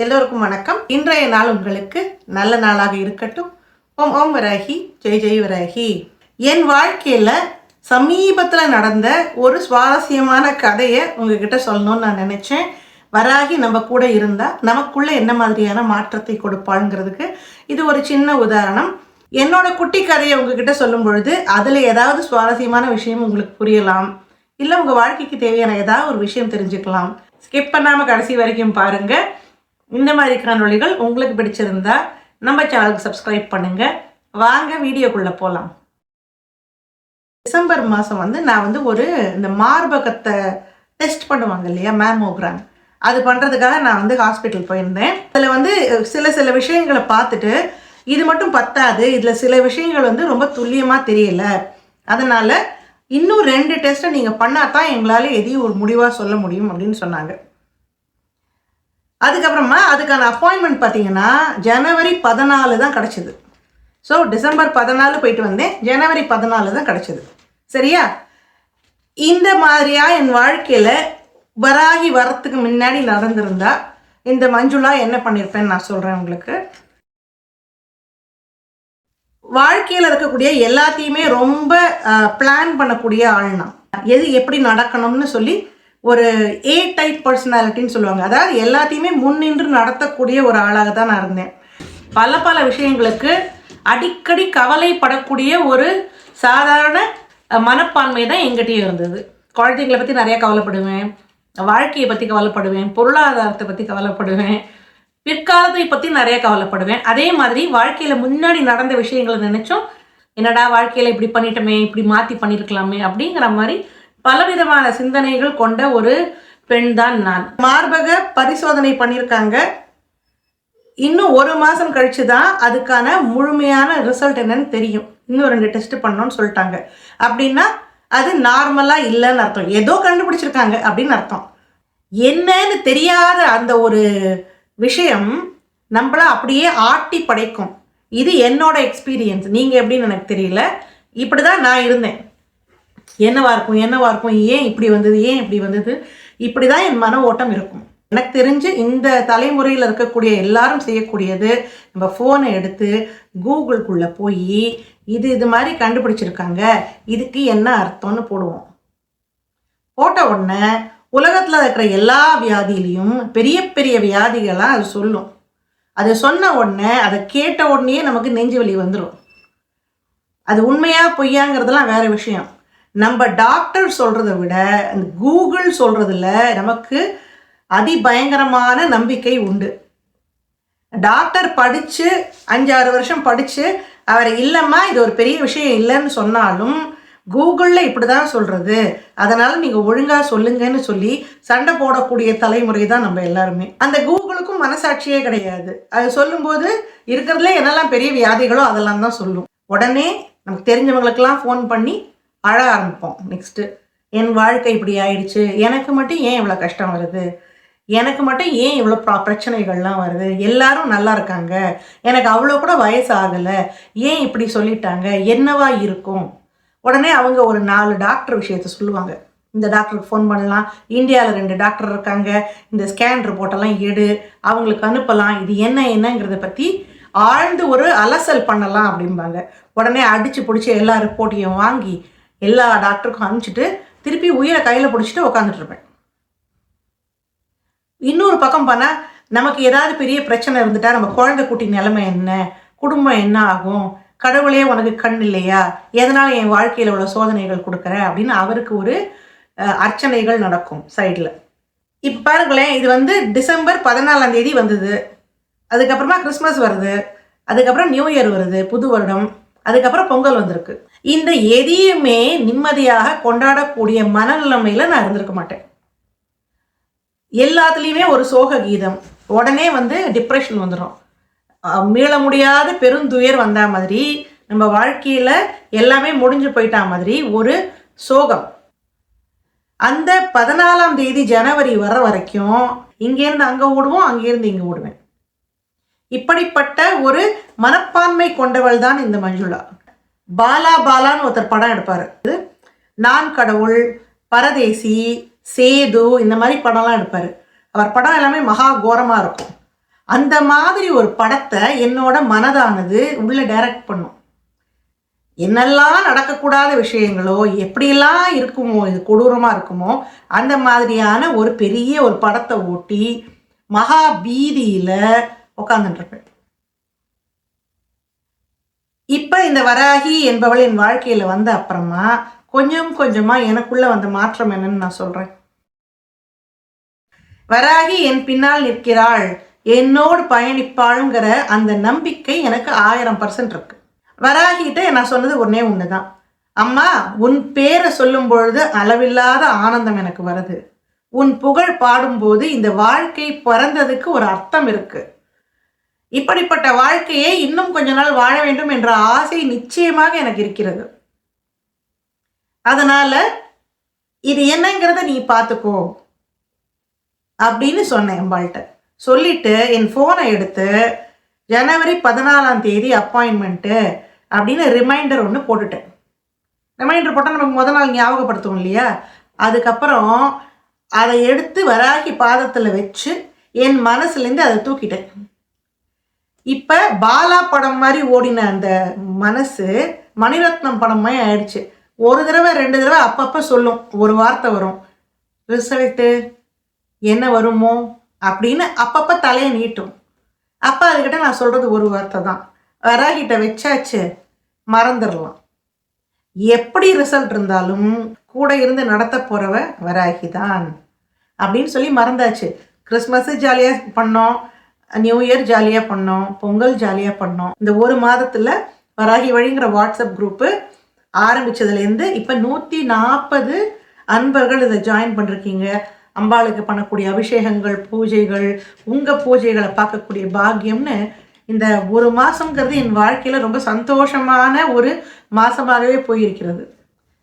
எல்லோருக்கும் வணக்கம். இன்றைய நாள் உங்களுக்கு நல்ல நாளாக இருக்கட்டும். ஓம் ஓம் விராகி. ஜெய் ஜெய் விராகி. என் வாழ்க்கையில் சமீபத்தில் நடந்த ஒரு சுவாரஸ்யமான கதையை உங்ககிட்ட சொல்லணும்னு நான் நினச்சேன். வராகி நம்ம கூட இருந்தால் நமக்குள்ளே என்ன மாதிரியான மாற்றத்தை கொடுப்பாளுங்கிறதுக்கு இது ஒரு சின்ன உதாரணம். என்னோட குட்டி கதையை உங்ககிட்ட சொல்லும் பொழுது அதில் ஏதாவது சுவாரஸ்யமான விஷயம் உங்களுக்கு புரியலாம்? இல்லை உங்கள் வாழ்க்கைக்கு தேவையான ஏதாவது ஒரு விஷயம் தெரிஞ்சுக்கலாம். ஸ்கிப் பண்ணாமல் கடைசி வரைக்கும் பாருங்கள் இந்த மாதிரி காணொலிகள் உங்களுக்கு பிடிச்சிருந்தா நம்ம சேனலுக்கு சப்ஸ்கிரைப் பண்ணுங்கள் வாங்க வீடியோக்குள்ளே போகலாம் டிசம்பர் மாதம் வந்து நான் வந்து ஒரு இந்த மார்பகத்தை டெஸ்ட் பண்ணுவாங்க இல்லையா மேமோகிராம் அது பண்ணுறதுக்காக நான் வந்து ஹாஸ்பிட்டல் போயிருந்தேன். அதில் வந்து சில சில விஷயங்களை பார்த்துட்டு இது மட்டும் பத்தாது இதில் சில விஷயங்கள் வந்து ரொம்ப துல்லியமாக தெரியல. அதனால் இன்னும் ரெண்டு டெஸ்ட்டை நீங்கள் பண்ணால் தான் எங்களால் எதையும் ஒரு முடிவாக சொல்ல முடியும் அப்படின்னு சொன்னாங்க. அதுக்கப்புறமா அதுக்கான அப்பாயின்மெண்ட் பார்த்தீங்கன்னா ஜனவரி பதினாலு தான் கிடச்சிது. ஸோ டிசம்பர் பதினாலு போயிட்டு வந்தேன். ஜனவரி பதினாலு தான் கிடச்சிது. சரியா? இந்த மாதிரியா என் வாழ்க்கையில் வராகி வரத்துக்கு முன்னாடி நடந்திருந்தா இந்த மஞ்சுளா என்ன பண்ணியிருப்பேன்னு நான் சொல்கிறேன் உங்களுக்கு. வாழ்க்கையில் இருக்கக்கூடிய எல்லாத்தையுமே ரொம்ப பிளான் பண்ணக்கூடிய ஆள்னா எது எப்படி நடக்கணும்னு சொல்லி ஒரு ஏ டைப் பர்சனாலிட்டின்னு சொல்லுவாங்க. அதாவது எல்லாத்தையுமே முன்னின்று நடத்தக்கூடிய ஒரு ஆளாக தான் நான் இருந்தேன். பல பல விஷயங்களுக்கு அடிக்கடி கவலைப்படக்கூடிய ஒரு சாதாரண மனப்பான்மை தான் எங்கிட்டயும் இருந்தது. குழந்தைங்களை பற்றி நிறைய கவலைப்படுவேன். வாழ்க்கையை பற்றி கவலைப்படுவேன். பொருளாதாரத்தை பற்றி கவலைப்படுவேன். பிற்காலத்தை பற்றி நிறைய கவலைப்படுவேன். அதே மாதிரி வாழ்க்கையில் முன்னாடி நடந்த விஷயங்களை நினச்சோம் என்னடா வாழ்க்கையில் இப்படி பண்ணிட்டோமே இப்படி மாற்றி பண்ணியிருக்கலாமே அப்படிங்கிற மாதிரி பலவிதமான சிந்தனைகள் கொண்ட ஒரு பெண் தான் நான். மார்பக பரிசோதனை பண்ணியிருக்காங்க. இன்னும் ஒரு மாதம் கழிச்சு தான் அதுக்கான முழுமையான ரிசல்ட் என்னன்னு தெரியும். இன்னும் ரெண்டு டெஸ்ட் பண்ணோன்னு சொல்லிட்டாங்க. அப்படின்னா அது நார்மலாக இல்லைன்னு அர்த்தம். ஏதோ கண்டுபிடிச்சிருக்காங்க அப்படின்னு அர்த்தம். என்னன்னு தெரியாத அந்த ஒரு விஷயம் நம்மள அப்படியே ஆட்டி படைக்கும். இது என்னோட எக்ஸ்பீரியன்ஸ் நீங்கள் எப்படின்னு எனக்கு தெரியல. இப்படி தான் நான் இருந்தேன். என்னவா இருக்கும் என்னவா இருக்கும் ஏன் இப்படி வந்தது ஏன் இப்படி வந்தது? இப்படி தான் என் மன ஓட்டம் இருக்கும். எனக்கு தெரிஞ்சு இந்த தலைமுறையில் இருக்கக்கூடிய எல்லாரும் செய்யக்கூடியது நம்ம ஃபோனை எடுத்து கூகுளுக்குள்ளே போய் இது இது மாதிரி கண்டுபிடிச்சிருக்காங்க. இதுக்கு என்ன அர்த்தம்னு போடுவோம். போட்ட உடனே உலகத்தில் இருக்கிற எல்லா வியாதியிலையும் பெரிய பெரிய வியாதிகளாக அது சொல்லும். அதை சொன்ன உடனே அதை கேட்ட உடனேயே நமக்கு நெஞ்சு வலி வந்துடும் அது உண்மையாக பொய்யாங்கிறதெல்லாம் வேறு விஷயம். நம்ம டாக்டர் சொல்கிறத விட அந்த கூகுள் சொல்கிறதுல நமக்கு அதிபயங்கரமான நம்பிக்கை உண்டு. டாக்டர் படித்து அஞ்சாறு வருஷம் படித்து அவர் இல்லைம்மா இது ஒரு பெரிய விஷயம் இல்லைன்னு சொன்னாலும் கூகுளில் இப்படி தான் சொல்கிறது அதனால் நீங்கள் ஒழுங்காக சொல்லுங்கன்னு சொல்லி சண்டை போடக்கூடிய தலைமுறை தான் நம்ம எல்லாருமே. அந்த கூகுளுக்கும் மனசாட்சியே கிடையாது. அது சொல்லும்போது இருக்கிறதுல என்னெல்லாம் பெரிய வியாதிகளோ அதெல்லாம் தான் சொல்லும். உடனே நமக்கு தெரிஞ்சவங்களுக்கெல்லாம் ஃபோன் பண்ணி அழ ஆரம்பிப்போம். நெக்ஸ்ட்டு என் வாழ்க்கை இப்படி ஆயிடுச்சு. எனக்கு மட்டும் ஏன் இவ்வளோ கஷ்டம் வருது? எனக்கு மட்டும் ஏன் இவ்வளோ ப்ரா பிரச்சனைகள்லாம் வருது? எல்லாரும் நல்லா இருக்காங்க. எனக்கு அவ்வளோ கூட வயசு ஆகலை. ஏன் இப்படி சொல்லிட்டாங்க? என்னவா இருக்கும்? உடனே அவங்க ஒரு நாலு டாக்டர் விஷயத்த சொல்லுவாங்க. இந்த டாக்டருக்கு ஃபோன் பண்ணலாம். இந்தியாவில் ரெண்டு டாக்டர் இருக்காங்க. இந்த ஸ்கேன் ரிப்போர்ட்டெல்லாம் எடு. அவங்களுக்கு அனுப்பலாம். இது என்ன என்னங்கிறத பற்றி ஆழ்ந்து ஒரு அலசல் பண்ணலாம் அப்படிம்பாங்க. உடனே அடித்து பிடிச்சி எல்லா ரிப்போர்ட்டையும் வாங்கி எல்லா டாக்டருக்கும் அனுப்பிச்சிட்டு திருப்பி உயிரை கையில் பிடிச்சிட்டு உட்காந்துட்டு இருப்பேன் இன்னொரு பக்கம் பண்ணால் நமக்கு ஏதாவது பெரிய பிரச்சனை இருந்துட்டா நம்ம குழந்தை குட்டி நிலைமை என்ன? குடும்பம் என்ன ஆகும்? கடவுளே உனக்கு கண் இல்லையா? எதனால் என் வாழ்க்கையில் உள்ள சோதனைகள் கொடுக்குற? அப்படின்னு அவருக்கு ஒரு அர்ச்சனைகள் நடக்கும் சைடில். இப்போ பாருங்களேன் இது வந்து டிசம்பர் பதினாலாம் தேதி வந்தது. அதுக்கப்புறமா கிறிஸ்மஸ் வருது. அதுக்கப்புறம் நியூ இயர் வருது புது வருடம். அதுக்கப்புறம் பொங்கல் வந்திருக்கு. இந்த எதையுமே நிம்மதியாக கொண்டாடக்கூடிய மனநிலைமையில் நான் இருந்திருக்க மாட்டேன். எல்லாத்துலேயுமே ஒரு சோக கீதம் உடனே வந்து டிப்ரெஷன் வந்துடும் மீள முடியாத பெருந்துயர் வந்த மாதிரி நம்ம வாழ்க்கையில் எல்லாமே முடிஞ்சு போயிட்டா மாதிரி ஒரு சோகம். அந்த பதினாலாம் தேதி ஜனவரி வர வரைக்கும் இங்கேருந்து அங்கே ஓடுவோம் அங்கேருந்து இங்கே ஓடுவேன். இப்படிப்பட்ட ஒரு மனப்பான்மை கொண்டவள் தான் இந்த மஞ்சுளா. பாலா பாலான்னு ஒருத்தர் படம் எடுப்பார். நான் கடவுள் பரதேசி சேது இந்த மாதிரி படம்லாம் எடுப்பார். அவர் படம் எல்லாமே மகா கோரமாக இருக்கும். அந்த மாதிரி ஒரு படத்தை என்னோட மனதானது உள்ளே டைரக்ட் பண்ணும். என்னெல்லாம் நடக்கக்கூடாத விஷயங்களோ எப்படியெல்லாம் இருக்குமோ இது கொடூரமாக இருக்குமோ அந்த மாதிரியான ஒரு பெரிய ஒரு படத்தை ஓட்டி மகா பீதியில் உட்காந்துட்டுருப்பேன் இப்போ இந்த வராகி என்பவள் என் வாழ்க்கையில் வந்த அப்புறமா கொஞ்சம் கொஞ்சமாக எனக்குள்ள வந்த மாற்றம் என்னன்னு நான் சொல்கிறேன் வராகி என் பின்னால் நிற்கிறாள். என்னோடு பயணிப்பாளுங்கிற அந்த நம்பிக்கை எனக்கு ஆயிரம் பர்சன்ட் இருக்கு. வராகிட்ட நான் சொன்னது ஒன்றே ஒன்று தான் அம்மா உன் பேரை சொல்லும் பொழுது அளவில்லாத ஆனந்தம் எனக்கு வருது. உன் புகழ் பாடும்போது இந்த வாழ்க்கை பிறந்ததுக்கு ஒரு அர்த்தம் இருக்குது இப்படிப்பட்ட வாழ்க்கையை இன்னும் கொஞ்ச நாள் வாழ வேண்டும் என்ற ஆசை நிச்சயமாக எனக்கு இருக்கிறது. அதனால இது என்னங்கிறத நீ பார்த்துக்கோ அப்படின்னு சொன்னேன் அம்பாள்கிட்ட. சொல்லிட்டு என் ஃபோனை எடுத்து ஜனவரி பதினாலாம் தேதி அப்பாயின்மெண்ட்டு அப்படின்னு ரிமைண்டர் ஒன்று போட்டுட்டேன். ரிமைண்டர் போட்டால் நமக்கு முத நாள் ஞாபகப்படுத்துவோம் இல்லையா? அதுக்கப்புறம் அதை எடுத்து வராகி பாதத்தில் வச்சு என் மனசுலேருந்து அதை தூக்கிட்டேன். இப்போ பாலா படம் மாதிரி ஓடின அந்த மனசு மணிரத்னம் படம் மாதிரி ஆயிடுச்சு. ஒரு தடவை ரெண்டு தடவை அப்பப்போ சொல்லும். ஒரு வார்த்தை வரும். ரிசல்ட்டு என்ன வருமோ அப்படின்னு அப்பப்போ தலையை நீட்டும். அப்போ அதுக்கிட்ட நான் சொல்கிறது ஒரு வார்த்தை தான். வராகிட்ட வச்சாச்சு மறந்துடலாம். எப்படி ரிசல்ட் இருந்தாலும் கூட இருந்து நடத்த போகிறவ வராகி தான் அப்படின்னு சொல்லி மறந்தாச்சு. கிறிஸ்மஸ் ஜாலியாக பண்ணோம். நியூ இயர் ஜாலியாக பண்ணோம் பொங்கல் ஜாலியாக பண்ணோம். இந்த ஒரு மாதத்தில் வராகி வழிங்கிற வாட்ஸ்அப் குரூப்பு ஆரம்பித்ததுலேருந்து இப்போ நூற்றி நாற்பது அன்பர்கள் இதை ஜாயின் பண்ணிருக்கீங்க. அம்பாளுக்கு பண்ணக்கூடிய அபிஷேகங்கள் பூஜைகள் உங்கள் பூஜைகளை பார்க்கக்கூடிய பாக்கியம்னு இந்த ஒரு மாதங்கிறது என் வாழ்க்கையில் ரொம்ப சந்தோஷமான ஒரு மாதமாகவே போயிருக்கிறது.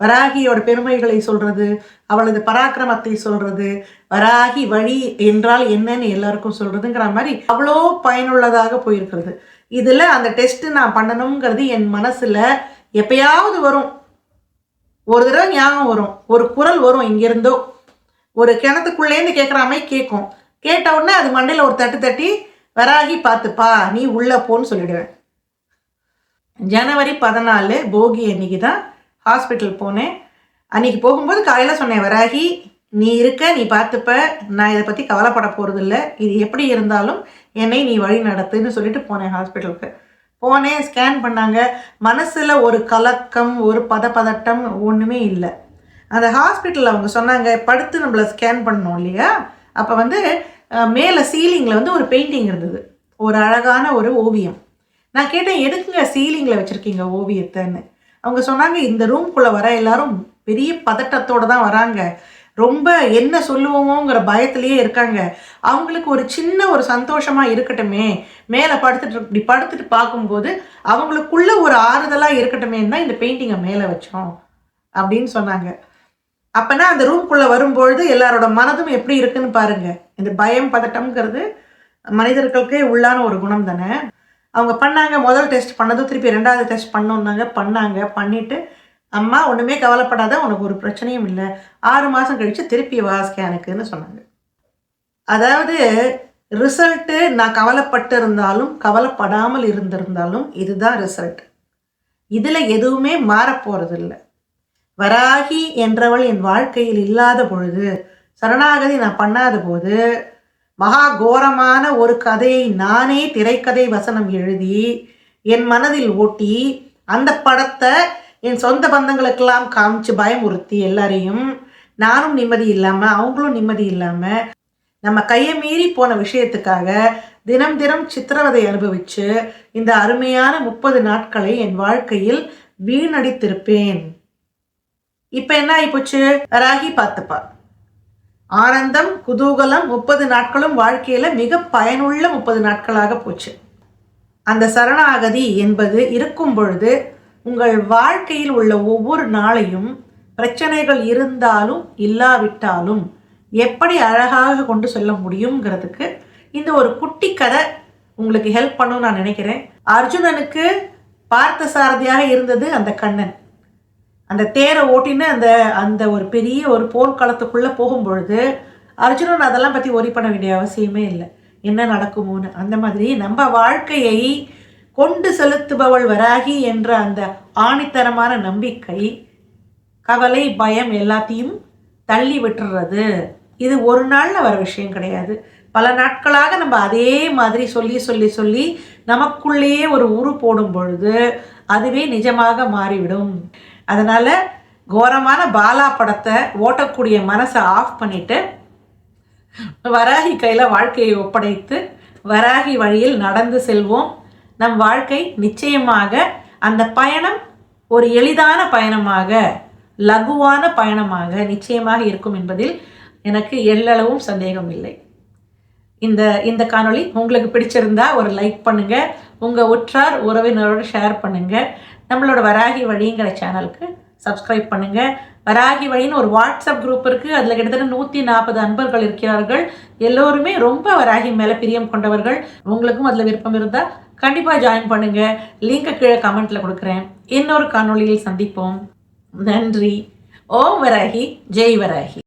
வராகியோட பெருமைகளை சொல்கிறது அவளது பராக்கிரமத்தை சொல்கிறது வராகி வழி என்றால் என்னன்னு எல்லாருக்கும் சொல்கிறதுங்கிற மாதிரி அவ்வளோ பயனுள்ளதாக போயிருக்கிறது. இதில் அந்த டெஸ்ட்டு நான் பண்ணணுங்கிறது என் மனசில் எப்பயாவது வரும். ஒரு தடவை ஞாபகம் வரும். ஒரு குரல் வரும் இங்கேருந்தோ. ஒரு கிணத்துக்குள்ளேருந்து கேட்குற மாதிரி கேட்கும் கேட்ட உடனே அது மண்டையில் ஒரு தட்டு தட்டி வராகி பார்த்துப்பா நீ உள்ளே போன்னு சொல்லிடுவேன். ஜனவரி பதினாலு போகி அன்னைக்கு தான் ஹாஸ்பிட்டல் போனேன். அன்னைக்கு போகும்போது காலையில் சொன்னேன் வராகி நீ இருக்க நீ பார்த்துப்ப நான் இதை பற்றி கவலைப்பட போகிறதில்ல இது எப்படி இருந்தாலும் என்னை நீ வழி நடத்துன்னு சொல்லிட்டு போனேன் ஹாஸ்பிட்டலுக்கு போனேன் ஸ்கேன் பண்ணாங்க. மனசில் ஒரு கலக்கம் ஒரு பதப்பதட்டம் ஒன்றுமே இல்லை. அந்த ஹாஸ்பிட்டலில் அவங்க சொன்னாங்க படுத்து நம்மளை ஸ்கேன் பண்ணோம் இல்லையா? அப்போ வந்து மேலே சீலிங்கில் வந்து ஒரு பெயிண்டிங் இருந்தது. ஒரு அழகான ஒரு ஓவியம். நான் கேட்டேன் எதுக்குங்க சீலிங்கில் வச்சுருக்கீங்க ஓவியத்தைன்னு? அவங்க சொன்னாங்க இந்த ரூம்குள்ளே வர எல்லாரும் பெரிய பதட்டத்தோடு தான் வராங்க. ரொம்ப என்ன சொல்லுவோமோங்கிற பயத்திலேயே இருக்காங்க. அவங்களுக்கு ஒரு சின்ன ஒரு சந்தோஷமாக இருக்கட்டுமே. மேலே படுத்துட்டு இப்படி படுத்துட்டு பார்க்கும்போது அவங்களுக்குள்ள ஒரு ஆறுதலாக இருக்கட்டுமே தான் இந்த பெயிண்டிங்கை மேலே வச்சோம் அப்படின்னு சொன்னாங்க. அப்போனா அந்த ரூம்குள்ளே வரும்பொழுது எல்லாரோட மனதும் எப்படி இருக்குன்னு பாருங்கள் இந்த பயம் பதட்டம்ங்கிறது மனிதர்களுக்கே உள்ளான ஒரு குணம் தானே. அவங்க பண்ணாங்க முதல் டெஸ்ட் பண்ணதும் திருப்பி ரெண்டாவது டெஸ்ட் பண்ணோன்னாங்க பண்ணாங்க பண்ணிவிட்டு அம்மா ஒன்றுமே கவலைப்படாத உனக்கு ஒரு பிரச்சனையும் இல்லை. ஆறு மாதம் கழித்து திருப்பி வா ஸ்கேனுக்குன்னு சொன்னாங்க. அதாவது ரிசல்ட்டு நான் கவலைப்பட்டு இருந்தாலும் கவலைப்படாமல் இருந்திருந்தாலும் இதுதான் ரிசல்ட் இதில் எதுவுமே மாறப்போகிறதில்லை வராகி என்றவள் என் வாழ்க்கையில் இல்லாத பொழுது சரணாகதி நான் பண்ணாத போது மகா கோரமான ஒரு கதையை நானே திரைக்கதை வசனம் எழுதி என் மனதில் ஓட்டி அந்த படத்தை என் சொந்த பந்தங்களுக்கெல்லாம் காமிச்சு பயமுறுத்தி எல்லாரையும் நானும் நிம்மதி இல்லாமல் அவங்களும் நிம்மதி இல்லாமல் நம்ம கையை மீறி போன விஷயத்துக்காக தினம் தினம் சித்திரவதை அனுபவித்து இந்த அருமையான முப்பது நாட்களை என் வாழ்க்கையில் வீணடித்திருப்பேன். இப்போ என்ன ஆகிப்போச்சு ராகி பார்த்துப்பா. ஆனந்தம் குதூகலம் முப்பது நாட்களும் வாழ்க்கையில் மிக பயனுள்ள முப்பது நாட்களாக போச்சு. அந்த சரணாகதி என்பது இருக்கும் பொழுது உங்கள் வாழ்க்கையில் உள்ள ஒவ்வொரு நாளையும் பிரச்சனைகள் இருந்தாலும் இல்லாவிட்டாலும் எப்படி அழகாக கொண்டு செல்ல முடியுங்கிறதுக்கு இந்த ஒரு குட்டி கதை உங்களுக்கு ஹெல்ப் பண்ணும் நான் நினைக்கிறேன். அர்ஜுனனுக்கு பார்த்த சாரதியாக இருந்தது அந்த கண்ணன். அந்த தேரை ஓட்டின்னு அந்த அந்த ஒரு பெரிய ஒரு போர்க்களத்துக்குள்ளே போகும்பொழுது அர்ஜுனன் அதெல்லாம் பற்றி ஒரி பண்ண வேண்டிய அவசியமே இல்லை. என்ன நடக்குமோன்னு அந்த மாதிரி நம்ம வாழ்க்கையை கொண்டு செலுத்துபவள் வராகி என்ற அந்த ஆணித்தரமான நம்பிக்கை கவலை பயம் எல்லாத்தையும் தள்ளி விட்டுறது. இது ஒரு நாளில் வர விஷயம் கிடையாது. பல நாட்களாக நம்ம அதே மாதிரி சொல்லி சொல்லி சொல்லி நமக்குள்ளேயே ஒரு உரு போடும் பொழுது அதுவே நிஜமாக மாறிவிடும். அதனால் கோரமான பாலா படத்தை ஓட்டக்கூடிய மனசை ஆஃப் பண்ணிவிட்டு வராகி கையில் வாழ்க்கையை ஒப்படைத்து வராகி வழியில் நடந்து செல்வோம். நம் வாழ்க்கை நிச்சயமாக அந்த பயணம் ஒரு எளிதான பயணமாக லகுவான பயணமாக நிச்சயமாக இருக்கும் என்பதில் எனக்கு எல்லளவும் சந்தேகம் இல்லை. இந்த இந்த காணொளி உங்களுக்கு பிடிச்சிருந்தா ஒரு லைக் பண்ணுங்க உங்க உற்றார் உறவினரோடு ஷேர் பண்ணுங்க நம்மளோட வராகி வழிங்கிற சேனலுக்கு சப்ஸ்கிரைப் பண்ணுங்கள் வராகி வழின்னு ஒரு வாட்ஸ்அப் குரூப் இருக்குது அதில் கிட்டத்தட்ட நூற்றி நாற்பது அன்பர்கள் இருக்கிறார்கள். எல்லோருமே ரொம்ப வராகி மேலே பிரியம் கொண்டவர்கள். உங்களுக்கும் அதில் விருப்பம் இருந்தால் கண்டிப்பாக ஜாயின் பண்ணுங்கள் லிங்கை கீழே கமெண்ட்ல கொடுக்குறேன். இன்னொரு காணொளியில் சந்திப்போம். நன்றி. ஓம் வராகி. ஜெய் வராகி.